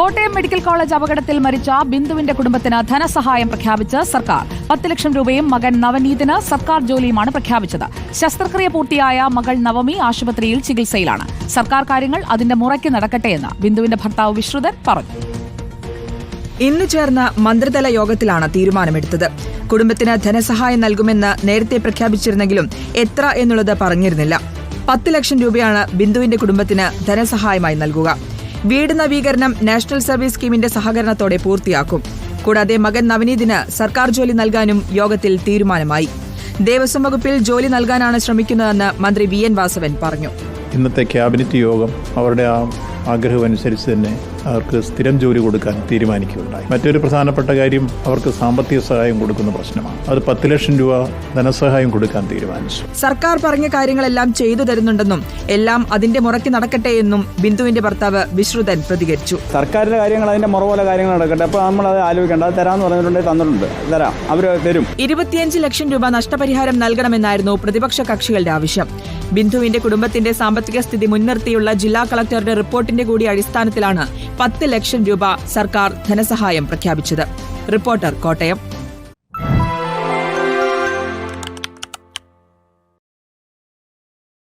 Kottayam medical college അപകടത്തിൽ മരിച്ച ബിന്ദുവിന്റെ കുടുംബത്തിന് ധനസഹായം പ്രഖ്യാപിച്ച് സർക്കാർ. പത്ത് ലക്ഷം രൂപയും മകൻ നവനീതിന് സർക്കാർ ജോലിയുമാണ് പ്രഖ്യാപിച്ചത്. ശസ്ത്രക്രിയ പൂർത്തിയായ മകൾ നവമി ആശുപത്രിയിൽ ചികിത്സയിലാണ്. സർക്കാർ കാര്യങ്ങൾ അതിന്റെ മുറയ്ക്ക് നടക്കട്ടെയെന്ന് ബിന്ദുവിന്റെ ഭർത്താവ് വിശ്രുതൻ പറഞ്ഞു. ഇന്ന് ചേർന്ന മന്ത്രിതല യോഗത്തിലാണ് തീരുമാനമെടുത്തത്. കുടുംബത്തിന് ധനസഹായം നൽകുമെന്ന് നേരത്തെ പ്രഖ്യാപിച്ചിരുന്നെങ്കിലും എത്ര എന്നുള്ളത് പറഞ്ഞിരുന്നില്ല. പത്ത് ലക്ഷം രൂപയാണ് ബിന്ദുവിന്റെ കുടുംബത്തിന് ധനസഹായമായി നൽകുക. വീട് നവീകരണം നാഷണൽ സർവീസ് സ്കീമിന്റെ സഹകരണത്തോടെ പൂർത്തിയാക്കും. കൂടാതെ മകൻ നവനീതിന് സർക്കാർ ജോലി നൽകാനും യോഗത്തിൽ തീരുമാനമായി. ദേവസ്വം വകുപ്പിൽ ജോലി നൽകാനാണ് ശ്രമിക്കുന്നതെന്ന് മന്ത്രി വി എൻ വാസവൻ പറഞ്ഞു. ഇന്നത്തെ ക്യാബിനറ്റ് യോഗം അവരുടെ ആ ആഗ്രഹം അനുസരിച്ച് തന്നെ അവർക്ക് സ്ഥിരം ജോലി കൊടുക്കാൻ തീരുമാനിക്കുകയുണ്ടായി. മറ്റൊരു പ്രധാനപ്പെട്ട കാര്യം അവർക്ക് സാമ്പത്തിക സഹായം കൊടുക്കുന്ന പ്രശ്നമാണ്. അത് പത്ത് ലക്ഷം രൂപ ധനസഹായം കൊടുക്കാൻ തീരുമാനിച്ചു. സർക്കാർ പറഞ്ഞ കാര്യങ്ങളെല്ലാം ചെയ്തു തരുന്നുണ്ടെന്നും എല്ലാം അതിന്റെ മുറയ്ക്ക് നടക്കട്ടെ എന്നും ബിന്ദുവിന്റെ ഭർത്താവ് വിശ്രുതൻ പ്രതികരിച്ചു. സർക്കാരിന്റെ കാര്യങ്ങൾ അതിന്റെ മുറ പോലെ കാര്യങ്ങൾ നടക്കട്ടെ. അപ്പോൾ നമ്മൾ അത് ആലോചിക്കേണ്ട. തരാന്ന് തരാമെന്ന് പറഞ്ഞിട്ടുണ്ടെങ്കിൽ തന്നിട്ടുണ്ട്. തരാം. അവർ തരും. ഇരുപത്തിയഞ്ച് ലക്ഷം രൂപ നഷ്ടപരിഹാരം നൽകണമെന്നായിരുന്നു പ്രതിപക്ഷ കക്ഷികളുടെ ആവശ്യം. ബിന്ദുവിന്റെ കുടുംബത്തിന്റെ സാമ്പത്തിക സ്ഥിതി മുൻനിർത്തിയുള്ള ജില്ലാ കളക്ടറുടെ റിപ്പോർട്ടിന്റെ കൂടി അടിസ്ഥാനത്തിലാണ് പത്ത് ലക്ഷം രൂപ സർക്കാർ ധനസഹായം പ്രഖ്യാപിച്ചത്. റിപ്പോർട്ടർ കോട്ടയം.